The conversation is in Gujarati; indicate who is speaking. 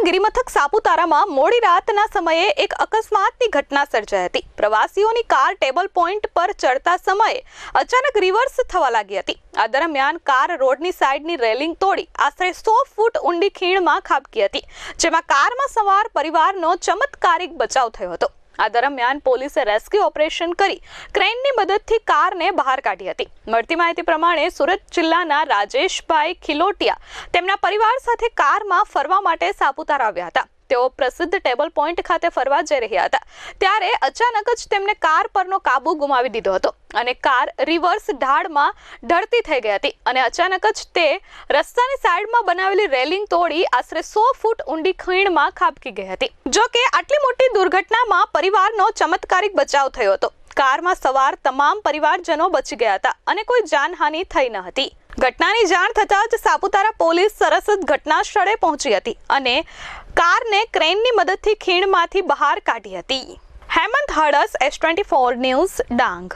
Speaker 1: ગુજરાતના ગિરિમથક સાપુતારામાં મોડી રાતના સમયે એક અકસ્માતની ઘટના સર્જાઈ હતી. પ્રવાસીઓની કાર ટેબલ પોઈન્ટ પર ચડતા સમયે અચાનક રિવર્સ થવા લાગી હતી. આ દરમિયાન કાર રોડની સાઈડની રેલિંગ તોડી આશરે સો ફૂટ ઊંડી ખીણમાં ખાબકી હતી, જેમાં કારમાં સવાર પરિવારનો ચમત્કારિક બચાવ થયો હતો. આ દરમિયાન પોલીસે રેસ્ક્યુ ઓપરેશન કરી ક્રેનની મદદથી કારને બહાર કાઢી હતી. મળતી માહિતી પ્રમાણે સુરત જિલ્લાના રાજેશભાઈ ખિલોટિયા તેમના પરિવાર સાથે કારમાં ફરવા માટે સાપુતારા આવ્યા હતા. તેઓ પ્રસિદ્ધ ટેબલ પોઈન્ટ ખાતે ફરવા જઈ રહ્યા હતા. ત્યારે અચાનક જ તેમને કાર પરનો કાબુ ગુમાવી દીધો હતો અને કાર રિવર્સ ઢાળમાં ઢળતી થઈ ગઈ હતી અને અચાનક જ તે રસ્તાની સાઈડમાં બનાવેલી રેલિંગ તોડી આશરે સો ફૂટ ઊંડી ખીણમાં ખાબકી ગઈ હતી. જો કે આટલી મોટી દુર્ઘટનામાં પરિવારનો ચમત્કારિક બચાવ થયો હતો. કારમાં સવાર તમામ પરિવારજનો બચી ગયા હતા અને કોઈ જાનહાનિ થઈ ન હતી. ઘટનાની જાણ થતાં જ સાપુતારા પોલીસ સરસ ઘટના સ્થળે પહોંચી હતી અને કારને ક્રેનની મદદથી ખીણમાંથી બહાર કાઢી હતી. Hemant Hadas S twenty four news, Dang.